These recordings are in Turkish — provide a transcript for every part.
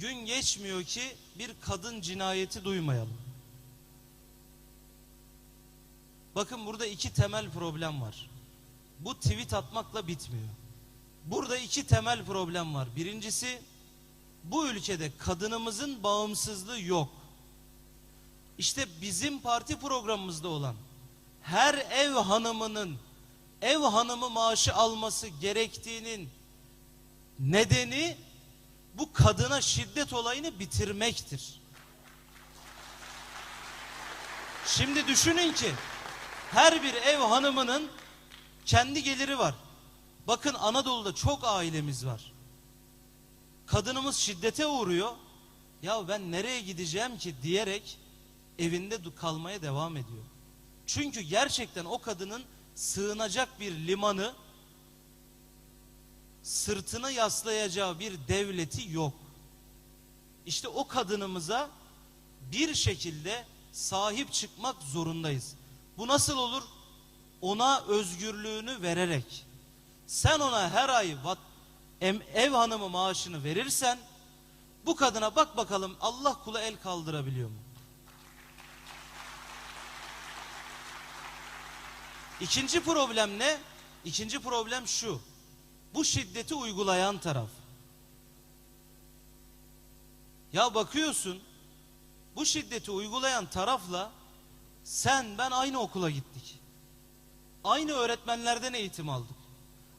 gün geçmiyor ki bir kadın cinayeti duymayalım. Bakın burada iki temel problem var. Bu tweet atmakla bitmiyor. Burada iki temel problem var. Birincisi bu ülkede kadınımızın bağımsızlığı yok. İşte bizim parti programımızda olan her ev hanımının ev hanımı maaşı alması gerektiğinin nedeni bu kadına şiddet olayını bitirmektir. Şimdi düşünün ki her bir ev hanımının kendi geliri var. Bakın Anadolu'da çok ailemiz var. Kadınımız şiddete uğruyor. Ya ben nereye gideceğim ki diyerek evinde kalmaya devam ediyor. Çünkü gerçekten o kadının sığınacak bir limanı, sırtına yaslayacağı bir devleti yok. İşte o kadınımıza bir şekilde sahip çıkmak zorundayız. Bu nasıl olur? Ona özgürlüğünü vererek. Sen ona her ay ev hanımı maaşını verirsen bu kadına bak bakalım Allah kula el kaldırabiliyor mu? İkinci problem ne? İkinci problem şu. Bu şiddeti uygulayan taraf. Ya bakıyorsun bu şiddeti uygulayan tarafla sen ben aynı okula gittik. Aynı öğretmenlerden eğitim aldık.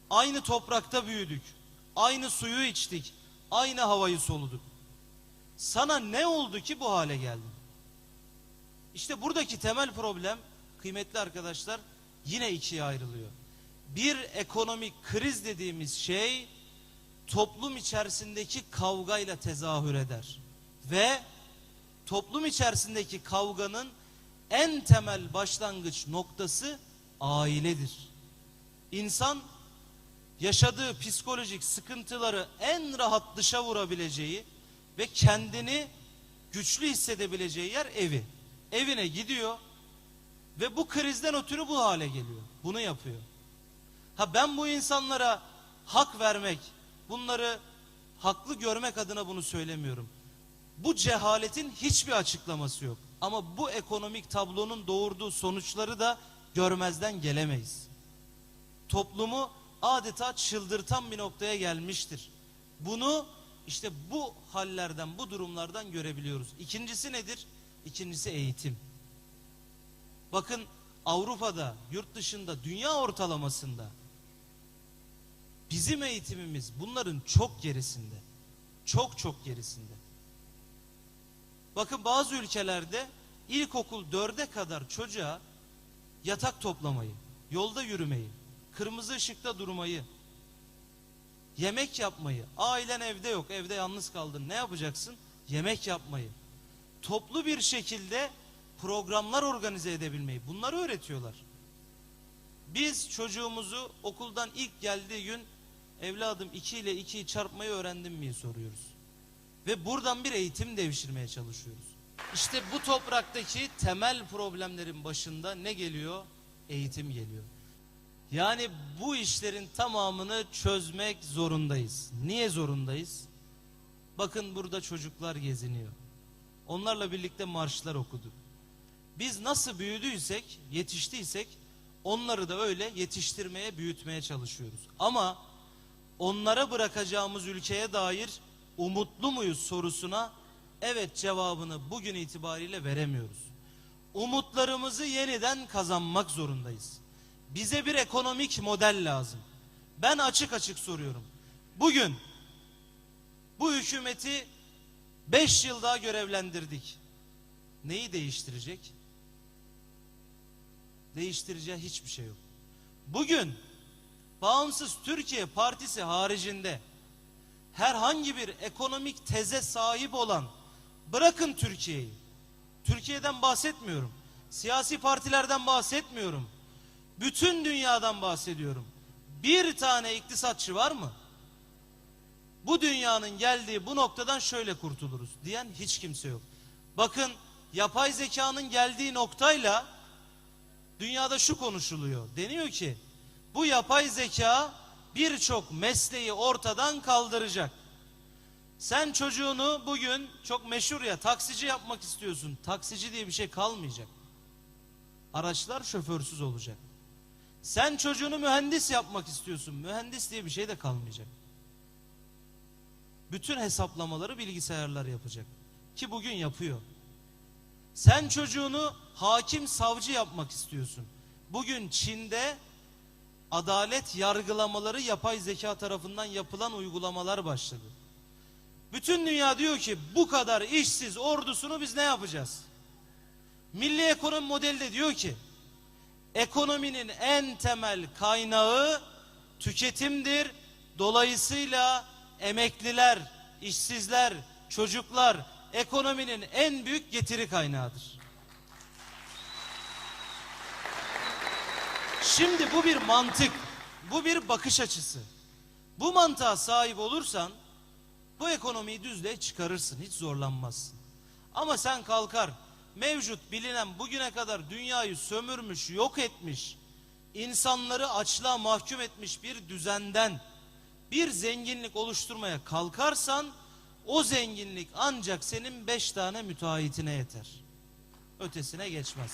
Aynı toprakta büyüdük. Aynı suyu içtik. Aynı havayı soluduk. Sana ne oldu ki bu hale geldin? İşte buradaki temel problem kıymetli arkadaşlar yine ikiye ayrılıyor. Bir ekonomik kriz dediğimiz şey toplum içerisindeki kavgayla tezahür eder. Ve toplum içerisindeki kavganın en temel başlangıç noktası ailedir. İnsan yaşadığı psikolojik sıkıntıları en rahat dışa vurabileceği ve kendini güçlü hissedebileceği yer evi. Evine gidiyor ve bu krizden ötürü bu hale geliyor. Bunu yapıyor. Ha ben bu insanlara hak vermek, bunları haklı görmek adına bunu söylemiyorum. Bu cehaletin hiçbir açıklaması yok. Ama bu ekonomik tablonun doğurduğu sonuçları da görmezden gelemeyiz. Toplumu adeta çıldırtan bir noktaya gelmiştir. Bunu işte bu hallerden, bu durumlardan görebiliyoruz. İkincisi nedir? İkincisi eğitim. Bakın Avrupa'da, yurt dışında, dünya ortalamasında bizim eğitimimiz bunların çok gerisinde. Çok çok gerisinde. Bakın bazı ülkelerde ilkokul dörde kadar çocuğa yatak toplamayı, yolda yürümeyi, kırmızı ışıkta durmayı, yemek yapmayı, ailen evde yok, evde yalnız kaldın ne yapacaksın? Yemek yapmayı, toplu bir şekilde programlar organize edebilmeyi bunları öğretiyorlar. Biz çocuğumuzu okuldan ilk geldiği gün evladım 2 ile 2'yi çarpmayı öğrendin mi soruyoruz. Ve buradan bir eğitim devşirmeye çalışıyoruz. İşte bu topraktaki temel problemlerin başında ne geliyor? Eğitim geliyor. Yani bu işlerin tamamını çözmek zorundayız. Niye zorundayız? Bakın burada çocuklar geziniyor. Onlarla birlikte marşlar okuduk. Biz nasıl büyüdüysek, yetiştiysek onları da öyle yetiştirmeye, büyütmeye çalışıyoruz. Ama onlara bırakacağımız ülkeye dair umutlu muyuz sorusuna evet cevabını bugün itibariyle veremiyoruz. Umutlarımızı yeniden kazanmak zorundayız. Bize bir ekonomik model lazım. Ben açık açık soruyorum. Bugün bu hükümeti 5 yıl daha görevlendirdik. Neyi değiştirecek? Değiştireceği hiçbir şey yok. Bugün Bağımsız Türkiye Partisi haricinde herhangi bir ekonomik teze sahip olan bırakın Türkiye'yi. Türkiye'den bahsetmiyorum. Siyasi partilerden bahsetmiyorum. Bütün dünyadan bahsediyorum. Bir tane iktisatçı var mı? Bu dünyanın geldiği bu noktadan şöyle kurtuluruz diyen hiç kimse yok. Bakın yapay zekanın geldiği noktayla dünyada şu konuşuluyor. Deniyor ki bu yapay zeka birçok mesleği ortadan kaldıracak. Sen çocuğunu bugün çok meşhur ya taksici yapmak istiyorsun. Taksici diye bir şey kalmayacak. Araçlar şoförsüz olacak. Sen çocuğunu mühendis yapmak istiyorsun. Mühendis diye bir şey de kalmayacak. Bütün hesaplamaları bilgisayarlar yapacak. Ki bugün yapıyor. Sen çocuğunu hakim savcı yapmak istiyorsun. Bugün Çin'de adalet yargılamaları yapay zeka tarafından yapılan uygulamalar başladı. Bütün dünya diyor ki bu kadar işsiz ordusunu biz ne yapacağız? Milli ekonomi modeli de diyor ki ekonominin en temel kaynağı tüketimdir. Dolayısıyla emekliler, işsizler, çocuklar ekonominin en büyük getiri kaynağıdır. Şimdi bu bir mantık, bu bir bakış açısı. Bu mantığa sahip olursan bu ekonomiyi düzlüğe çıkarırsın, hiç zorlanmazsın. Ama sen kalkar mevcut bilinen bugüne kadar dünyayı sömürmüş, yok etmiş, insanları açlığa mahkum etmiş bir düzenden bir zenginlik oluşturmaya kalkarsan o zenginlik ancak senin beş tane müteahhitine yeter. Ötesine geçmez.